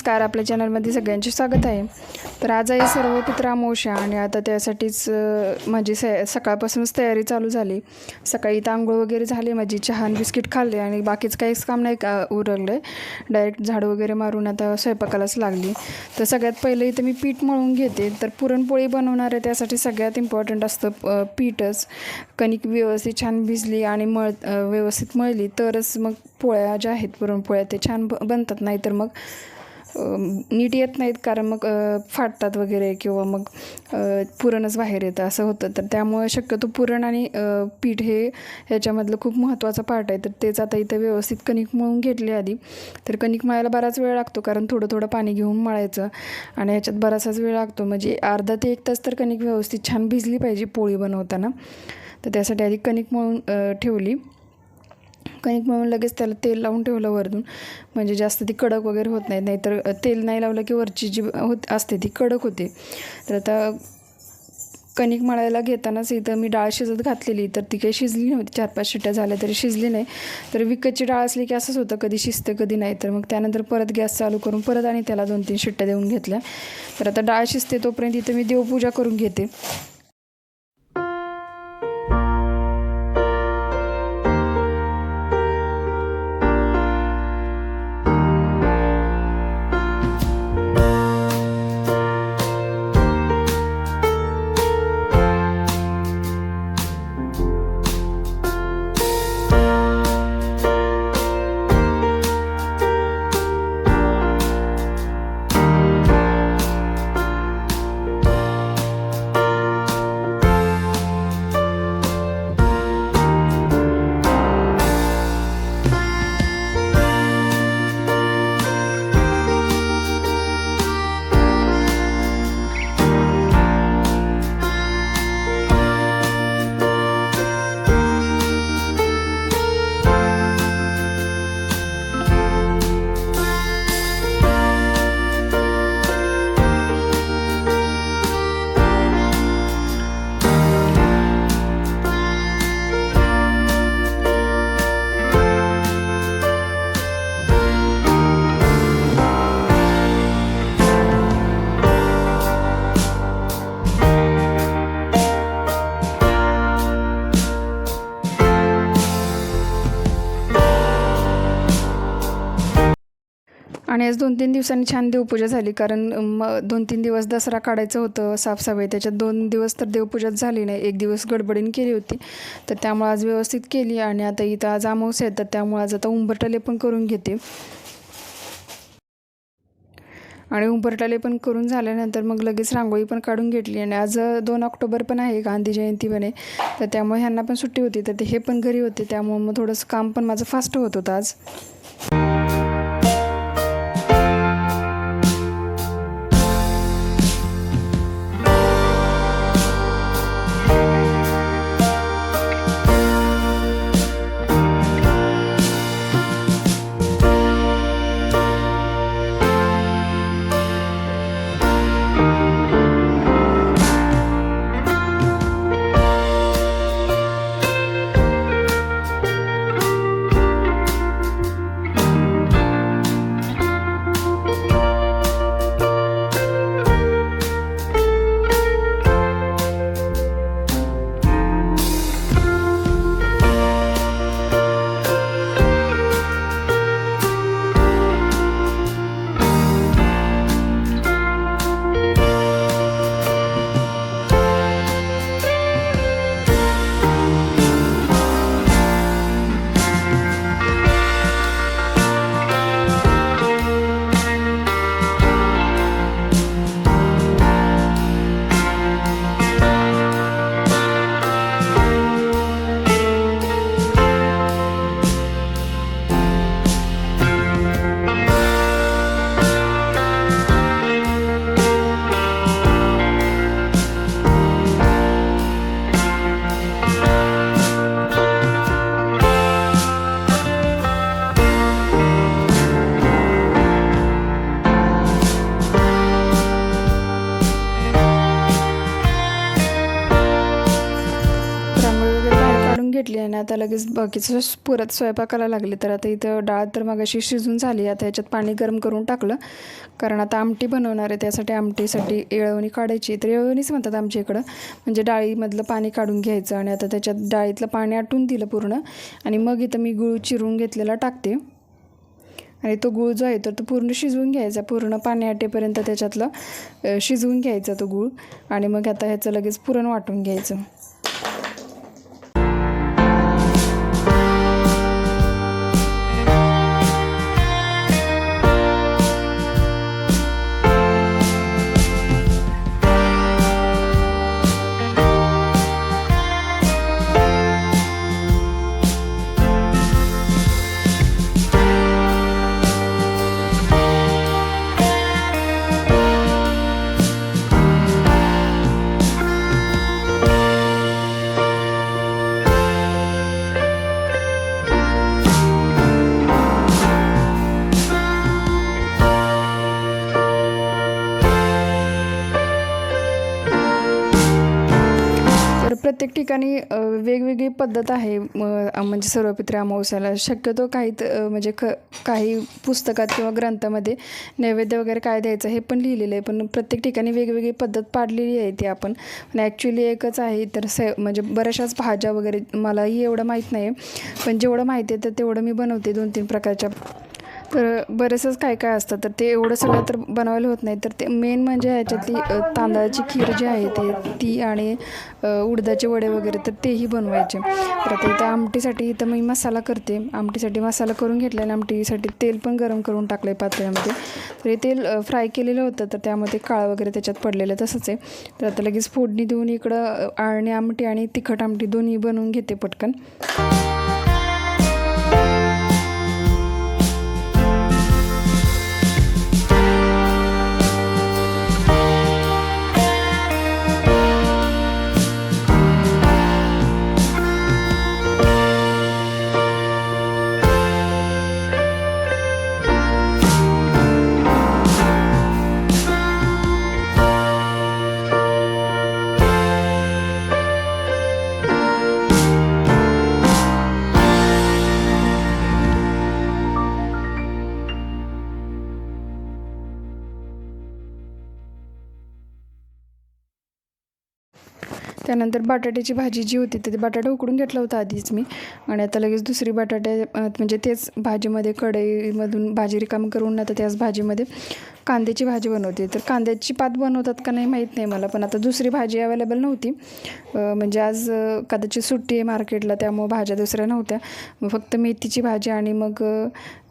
नमस्कार आपल्या चॅनलमध्ये सगळ्यांचे स्वागत आहे. तर आज आहे सर्व पित्रामोशा आणि आता त्यासाठीच माझी स सकाळपासूनच तयारी चालू झाली. सकाळी इथं आंघोळ वगैरे झाली माझी चहा आणि बिस्किट खाल्ले आणि बाकीचं काहीच काम नाही का उरगलं आहे डायरेक्ट झाडं वगैरे मारून आता स्वयंपाकालाच लागली. तर सगळ्यात पहिलं इथं मी पीठ मळून घेते. तर पुरणपोळी बनवणार आहे त्यासाठी सगळ्यात इम्पॉर्टंट असतं पीठच. कणिक व्यवस्थित छान भिजली आणि मळ व्यवस्थित मळली तरच मग पोळ्या ज्या आहेत पुरणपोळ्या ते छान ब बनतात नाहीतर मग नीट येत नाहीत कारण मग फाटतात वगैरे किंवा मग पुरणच बाहेर येतं असं होतं. तर त्यामुळे शक्यतो पुरण आणि पीठ हे ह्याच्यामधलं खूप महत्त्वाचा पार्ट आहे. तर तेच आता इथं व्यवस्थित कणिक मळून घेतले आधी. तर कणिक मळायला बराच वेळ लागतो कारण थोडं थोडं पाणी घेऊन मळायचं आणि ह्याच्यात बराचसाच वेळ लागतो. म्हणजे अर्धा ते एक तास तर कणिक व्यवस्थित छान भिजली पाहिजे पोळी बनवताना. तर त्यासाठी आधी कणिक मळून ठेवली. कणिक म्हणून लगेच त्याला तेल लावून ठेवलं वरतून. म्हणजे जास्त ती कडक वगैरे होत नाही नाहीतर तेल नाही लावलं की वरची जी होत असते ती कडक होते. तर आता कणिक मळायला घेतानाच इथं मी डाळ शिजत घातलेली तर ती काही शिजली नव्हती. चार पाच शिट्ट्या झाल्या तरी शिजली नाही. तर विकतची डाळ असली की असंच होतं कधी शिजते कधी नाही. तर मग त्यानंतर परत गॅस चालू करून परत आणि त्याला दोन तीन शिट्ट्या देऊन घेतल्या. तर आता डाळ शिजते तोपर्यंत इथं मी देवपूजा करून घेते. आणि आज दोन तीन दिवसांनी छान देवपूजा झाली कारण म दोन तीन दिवस दसरा काढायचं होतं साफसफाई त्याच्यात दोन दिवस तर देवपूजाच झाली नाही एक दिवस गडबडीने केली होती. तर त्यामुळे आज व्यवस्थित केली आणि आता इथं आज अमावस्या येतात त्यामुळं त्यामुळे आज आता उंबरटाले पण करून घेते. आणि उंबरटाले पण करून झाल्यानंतर मग लगेच रांगोळी पण काढून घेतली आणि आज दोन ऑक्टोबर पण आहे गांधी जयंती पण आहे. तर त्यामुळे ह्यांना पण सुट्टी होती तर ते हे पण घरी होते त्यामुळे मग थोडंसं काम पण माझं फास्ट होत होतं आज. बाकीचं स- परत स्वयंपाकाला लागले. तर आता इथं डाळ तर मगाशी शिजून झाली. आता ह्याच्यात पाणी गरम करून टाकलं. कारण आता आमटी बनवणार आहे. त्यासाठी आमटीसाठी येळवणी काढायची. तर येळवणीच म्हणतात आमच्या इकडं. म्हणजे डाळीमधलं पाणी काढून घ्यायचं आणि आता त्याच्यात डाळीतलं पाणी आटून दिलं पूर्ण. आणि मग इथं मी गुळ चिरून घेतलेला टाकते. आणि तो गूळ जो आहे तर तो पूर्ण शिजवून घ्यायचा. पूर्ण पाणी आटेपर्यंत त्याच्यातलं शिजवून घ्यायचा तो गूळ. आणि मग आता ह्याचं लगेच पुरण वाटून घ्यायचं. ठिकाणी वेगवेगळी पद्धत आहे म, अ, म्हणजे सर्वपित्र अमावस्याला. शक्यतो काही म्हणजे ख काही पुस्तकात किंवा ग्रंथामध्ये नैवेद्य वगैरे काय द्यायचं हे पण लिहिलेलं आहे. पण प्रत्येक ठिकाणी वेगवेगळी पद्धत पाडलेली आहे ती आपण. पण ॲक्च्युली एकच आहे तर स म्हणजे बऱ्याचशाच भाज्या वगैरे मलाही एवढं माहीत नाही पण जेवढं माहिती आहे तर तेवढं मी बनवते दोन तीन प्रकारच्या तर बरेचसंच काय काय असतं तर ते एवढं सगळं तर बनवायला होत नाही. तर ते मेन म्हणजे ह्याच्यातली तांदळाची खीर जी आहे ते ती आणि उडदाचे वडे वगैरे तर तेही बनवायचे. तर आता इथं आमटीसाठी इथं मी मसाला करते. आमटीसाठी मसाला करून घेतला आणि आमटीसाठी तेल पण गरम करून टाकलं आहे पातळ्यामध्ये तर हे तेल फ्राय केलेलं होतं तर त्यामध्ये काळं वगैरे त्याच्यात पडलेलं तसंच आहे. तर आता लगेच फोडणी देऊन इकडं आळणी आमटी आणि तिखट आमटी दोन्ही बनवून घेते पटकन. त्यानंतर बटाट्याची भाजी जी होती तर ते बटाटा उकडून घेतला होता आधीच मी. आणि आता लगेच दुसरी बटाटे म्हणजे तेच भाजीमध्ये कढईमधून भाजी रिकाम करून आता त्याच भाजीमध्ये कांद्याची भाजी बनवते. तर कांद्याची पात बनवतात का नाही माहीत नाही मला पण आता दुसरी भाजी अवेलेबल नव्हती. म्हणजे आज कदाचित सुट्टी आहे मार्केटला त्यामुळं भाज्या दुसऱ्या नव्हत्या. फक्त मेथीची भाजी आणि मग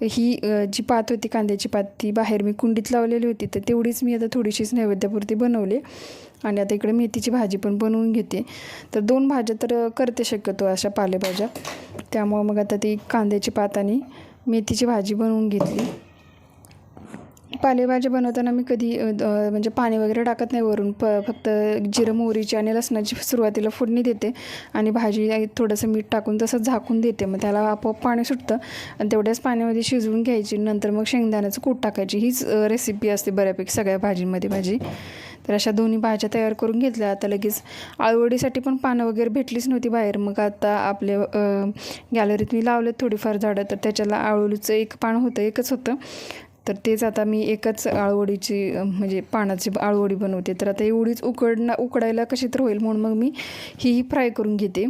ही जी पात होती कांद्याची पात ती बाहेर मी कुंडीत लावलेली होती. तर तेवढीच मी आता थोडीशीच नैवेद्यापुरती बनवली. आणि आता इकडे मेथीची भाजी पण बनवून घेते. तर दोन भाज्या तर करते शक्यतो अशा पालेभाज्या. त्यामुळं मग आता ती कांद्याची पात आणि मेथीची भाजी बनवून घेतली. पालेभाज्या बनवताना मी कधी द- म्हणजे पाणी वगैरे टाकत नाही वरून. प फक्त जिरं मोहरीची आणि लसणाची सुरुवातीला फोडणी देते. आणि भाजी थोडंसं मीठ टाकून तसं झाकून देते. मग त्याला आपोआप पाणी सुटतं. आणि तेवढ्याच पाण्यामध्ये शिजवून घ्यायची. नंतर मग शेंगदाण्याचं कूट टाकायची. हीच रेसिपी असते बऱ्यापैकी सगळ्या भाजींमध्ये भाजी. तर अशा दोन्ही भाज्या तयार करून घेतल्या. आता लगेच आळवडीसाठी पण पानं वगैरे भेटलीच नव्हती बाहेर. मग आता आपले गॅलरीत मी लावलेत थोडीफार झाडं. तर त्याच्याला आळूचं एक पान होतं एकच होतं. तर तेच आता मी एकच आळवडीची म्हणजे पानाची आळवडी बनवते. तर आता एवढीच उकडणं उकडायला कशी तर होईल म्हणून मग मी हीही फ्राय करून घेते.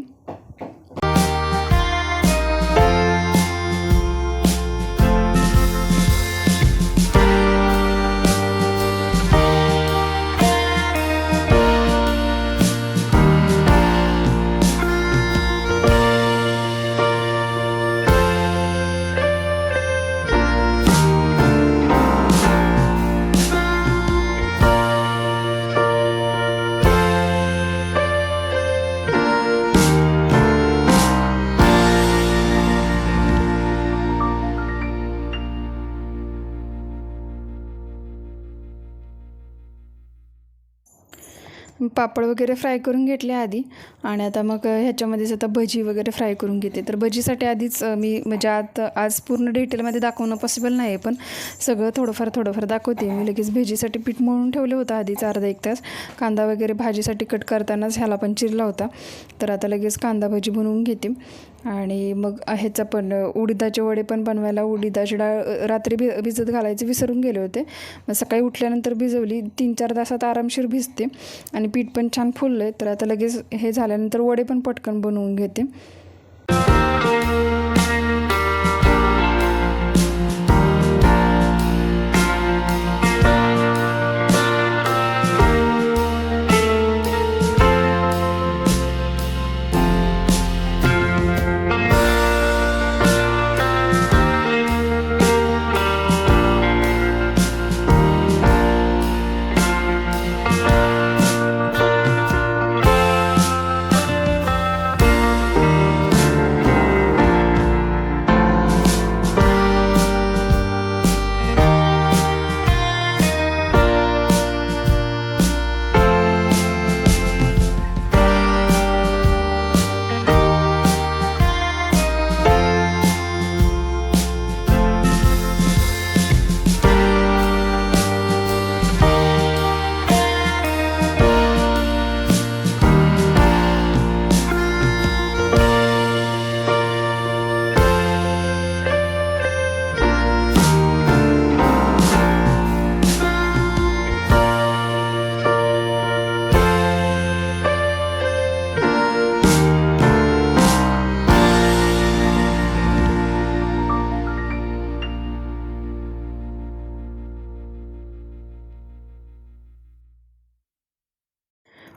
पापड वगैरे फ्राय करून घेतले आधी. आणि आता मग ह्याच्यामध्येच आता भजी वगैरे फ्राय करून घेते. तर भजीसाठी आधीच मी म्हणजे आत आज पूर्ण डिटेलमध्ये दाखवणं पॉसिबल नाही पण सगळं थोडंफार थोडंफार दाखवते. मी लगेच भजीसाठी पीठ मळून ठेवलं होतं आधीच अर्धा एक तास. कांदा वगैरे भाजीसाठी कट करतानाच ह्याला पण चिरला होता. तर आता लगेच कांदा भजी बनवून घेते. आणि मग ह्याचा पण उडीदाचे वडे पण बनवायला उडीदाची डाळ रात्री भि भिजत घालायचे विसरून गेले होते. मग सकाळी उठल्यानंतर भिजवली. तीन चार तासात आरामशीर भिजते. आणि पीठ पण छान फुललं आहे तर आता लगेच हे झाल्यानंतर वडे पण पटकन बनवून घेते.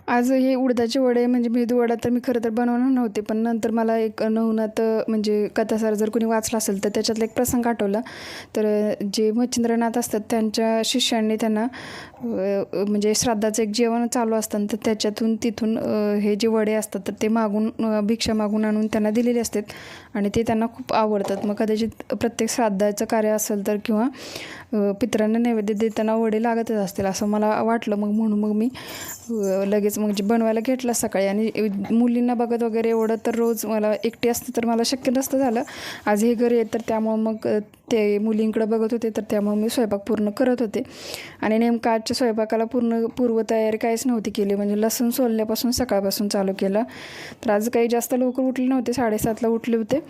आज हे उडदाचे वडे म्हणजे मेदू वडा तर मी खरं तर बनवणार नव्हते पण नंतर मला एक नवनात म्हणजे कथासार जर कोणी वाचला असेल तर त्याच्यातला एक प्रसंग आठवला. तर जे मच्छिंद्रनाथ असतात त्यांच्या शिष्यांनी त्यांना म्हणजे श्राद्धाचं एक जेवण चालू असतं तर त्याच्यातून तिथून हे जे वडे असतात तर ते मागून भिक्षा मागून आणून त्यांना दिलेले असतात. आणि ते त्यांना खूप आवडतात. मग कदाचित प्रत्येक श्राद्धाचं कार्य असेल तर किंवा पित्रांना पितरांना नैवेद्य देताना वडे लागतच असतील असं मला वाटलं. मग म्हणून मग मी लगेच लगेच म्हणजे बनवायला घेतलं सकाळी आणि मुलींना बघत वगैरे एवढं तर रोज मला एकटी असतं तर मला शक्य नसतं झालं. आज हे घरी येत तर त्यामुळं मग ते मुलींकडे बघत होते तर त्यामुळे मी स्वयंपाक पूर्ण करत होते. आणि नेमकं आजच्या स्वयंपाकाला पूर्ण पूर्वतयारी काहीच नव्हती केली. म्हणजे लसूण सोलल्यापासून सकाळपासून चालू केलं. तर आज काही जास्त लवकर उठले नव्हते. साडेसातला उठले होते.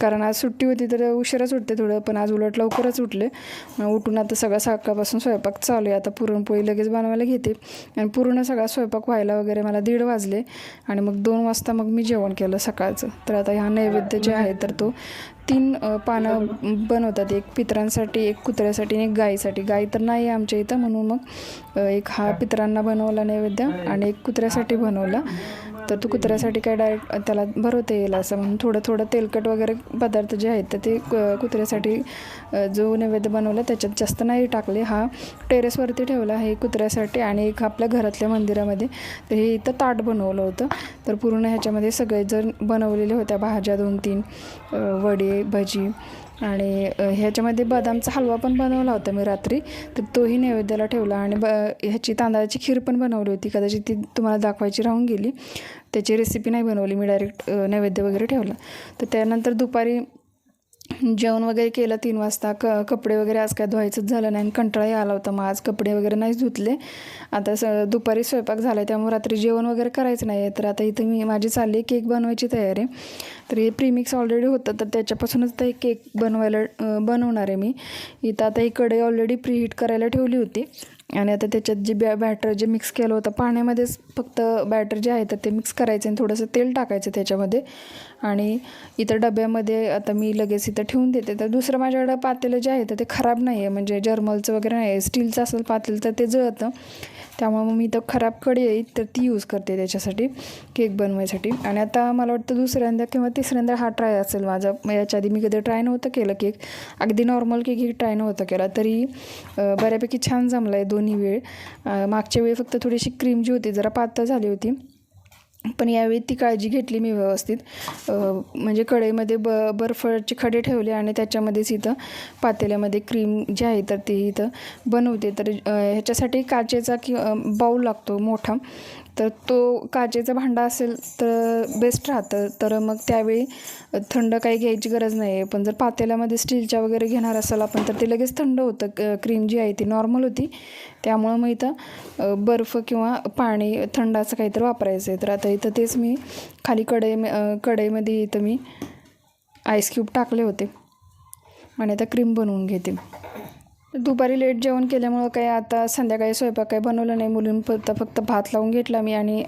कारण आज सुट्टी होती तर उशिराच उठते थोडं. पण आज उलट लवकरच उठले. उठून आता सगळा सकाळपासून स्वयंपाक चालू आहे. आता पुरणपोळी लगेच बनवायला घेते. आणि पूर्ण सगळा स्वयंपाक व्हायला वगैरे मला दीड वाजले. आणि मग दोन वाजता मग मी जेवण केलं सकाळचं. तर आता ह्या नैवेद्य जे आहे तर तो तीन पानं बनवतात. एक पितरांसाठी एक कुत्र्यासाठी आणि एक गाईसाठी. गाय तर नाही आहे आमच्या इथं. म्हणून मग एक हा पितरांना बनवला नैवेद्य आणि एक कुत्र्यासाठी बनवला. तर तो कुत्र्यासाठी काय डायरेक्ट त्याला भरवता येईल असं म्हणून थोडं थोडं तेलकट वगैरे पदार्थ जे आहेत तर ते क- कुत्र्यासाठी जो नैवेद्य बनवला त्याच्यात जास्त नाही टाकले. हा टेरेसवरती ठेवला हे कुत्र्यासाठी आणि एक आपल्या घरातल्या मंदिरामध्ये. तर हे इथं ताट बनवलं होतं. तर पूर्ण ह्याच्यामध्ये सगळेजण बनवलेले होत्या भाज्या दोन तीन वडे भजी. आणि ह्याच्यामध्ये बदामचा हलवा पण बनवला होता मी रात्री. तर तोही नैवेद्याला ठेवला आणि ब ह्याची तांदळाची खीर पण बनवली होती. कदाचित ती तुम्हाला दाखवायची राहून गेली. त्याची रेसिपी नाही बनवली. मी डायरेक्ट नैवेद्य वगैरे ठेवला. तर त्यानंतर दुपारी जेवण वगैरे केलं तीन वाजता. क कपडे वगैरे आज काय धुवायचंच झालं नाही आणि कंटाळाही आला होता मग आज कपडे वगैरे नाहीच धुतले. आता स दुपारी स्वयंपाक झाला आहे त्यामुळे रात्री जेवण वगैरे करायचं नाही आहे तर आता इथं मी माझी चालली आहे केक बनवायची तयारी. तर हे प्रीमिक्स ऑलरेडी होतं तर त्याच्यापासूनच ते केक बनवायला बनवणार आहे मी. इथं आता ही कढई ऑलरेडी प्रीहीट करायला ठेवली होती. आणि आता त्याच्यात जे बॅ बॅटर जे मिक्स केलं होतं पाण्यामध्येच फक्त बॅटर जे आहे तर ते मिक्स करायचं आणि थोडंसं तेल टाकायचं त्याच्यामध्ये. आणि इतर डब्यामध्ये आता मी लगेच इथं ठेवून देते. तर दुसरं माझ्याकडं पातेलं जे आहे तर ते खराब नाही आहे म्हणजे जर्मलचं वगैरे नाही आहे स्टीलचं असेल पातेलं तर ते जळतं. त्यामुळे मग मी इथं खराब कडी आहे तर ती यूज करते त्याच्यासाठी केक बनवायसाठी. आणि आता मला वाटतं दुसऱ्यांदा किंवा तिसऱ्यांदा हा ट्राय असेल माझा. याच्या आधी मी कधी ट्राय नव्हतं केलं केक. अगदी नॉर्मल केक ही ट्राय नव्हतं केला. तरी बऱ्यापैकी छान जमला आहे दोन दोन्ही वेळ. मागच्या वेळी फक्त थोडीशी क्रीम जी होती जरा पातळ झाली होती. पण यावेळी ती काळजी घेतली मी व्यवस्थित. म्हणजे कढईमध्ये ब बर्फाचे खडे ठेवले आणि त्याच्यामध्येच इथं पातेल्यामध्ये क्रीम जी आहे तर ती इथं बनवते. तर ह्याच्यासाठी काचेचा कि बाऊल लागतो मोठा. तर तो काचेचा भांडा असेल तर बेस्ट राहतं. तर मग त्यावेळी थंड काही घ्यायची गरज नाही आहे पण जर पातेल्यामध्ये स्टीलच्या वगैरे घेणार असाल आपण तर ते लगेच थंड होतं. क्रीम जी आहे ती नॉर्मल होती. त्यामुळं मग इथं बर्फ किंवा पाणी थंड असं काहीतरी वापरायचं आहे तर आता इथं तेच मी खाली कढई कढईमध्ये इथं मी आईस क्यूब टाकले होते. आणि आता क्रीम बनवून घेते. दुपारी लेट जेवण केल्यामुळं काही आता संध्याकाळी स्वयंपाक काही बनवलं नाही. मुलीं फक्त फक्त भात लावून घेतला मी आणि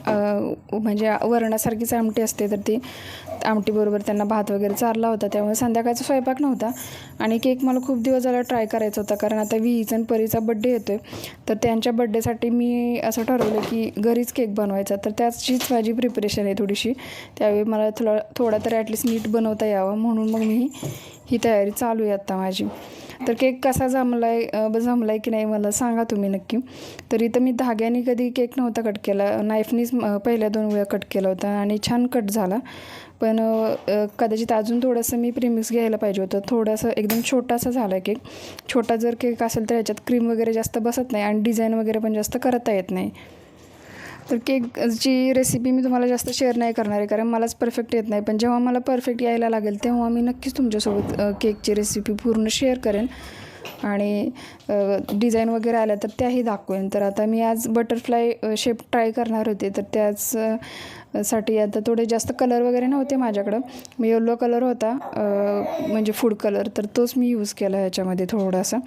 म्हणजे वरणासारखीच आमटी असते तर ती आमटीबरोबर त्यांना भात वगैरे चारला होता. त्यामुळे संध्याकाळचा स्वयंपाक नव्हता. आणि केक मला खूप दिवस झाला ट्राय करायचा होता. कारण आता विहीचा आणि परीचा बड्डे येतो आहे तर त्यांच्या बड्डेसाठी मी असं ठरवलं की घरीच केक बनवायचा. तर त्याचीच माझी प्रिपरेशन आहे थोडीशी. त्यावेळी मला थोडा थोडा तरी ॲटलिस्ट नीट बनवता यावं. म्हणून मग मी ही तयारी चालू आहे आत्ता माझी. तर केक कसा जमला आहे जमला आहे की नाही मला सांगा तुम्ही नक्की. तर इथं मी धाग्याने कधी केक नव्हता कट केला. नाईफनीच पहिल्या दोन वेळा कट केला होता आणि छान कट झाला. पण कदाचित अजून थोडंसं मी प्रिमिक्स घ्यायला पाहिजे होतं. थोडंसं एकदम छोटासा झाला केक. छोटा जर केक असेल तर याच्यात क्रीम वगैरे जास्त बसत नाही आणि डिझाईन वगैरे पण जास्त करता येत नाही. तर केकची रेसिपी मी तुम्हाला जास्त शेअर नाही करणार आहे कारण मलाच परफेक्ट येत नाही. पण जेव्हा मला परफेक्ट यायला लागेल तेव्हा मी नक्कीच तुमच्यासोबत केकची रेसिपी पूर्ण शेअर करेन. आणि डिझाईन वगैरे आल्या तर त्याही दाखवेन. तर आता मी आज बटरफ्लाय शेप ट्राय करणार होते तर त्याच साठी आता थोडे जास्त कलर वगैरे नव्हते माझ्याकडं. मी येलो कलर होता म्हणजे फूड कलर तर तोच मी यूज केला ह्याच्यामध्ये थोडासा.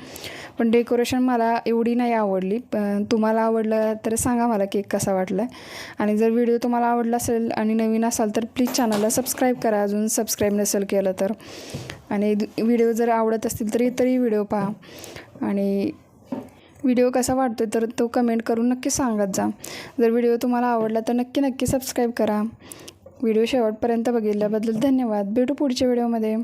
पण डेकोरेशन मला एवढी नाही आवडली. पण तुम्हाला आवडलं तर सांगा मला केक कसा वाटला. आणि जर व्हिडिओ तुम्हाला आवडला असेल आणि नवीन असाल तर प्लीज चॅनलला सबस्क्राईब करा. अजून सबस्क्राईब नसेल केलं तर. आणि व्हिडिओ जर आवडत असतील तर इतरही व्हिडिओ पहा. आणि व्हिडिओ कसा वाटतो तर तो कमेंट करून नक्की सांगत जा. जर व्हिडिओ तुम्हाला आवडला तर नक्की नक्की सबस्क्राईब करा. व्हिडिओ शेवटपर्यंत बघितल्याबद्दल धन्यवाद. भेटू पुढच्या व्हिडिओमध्ये.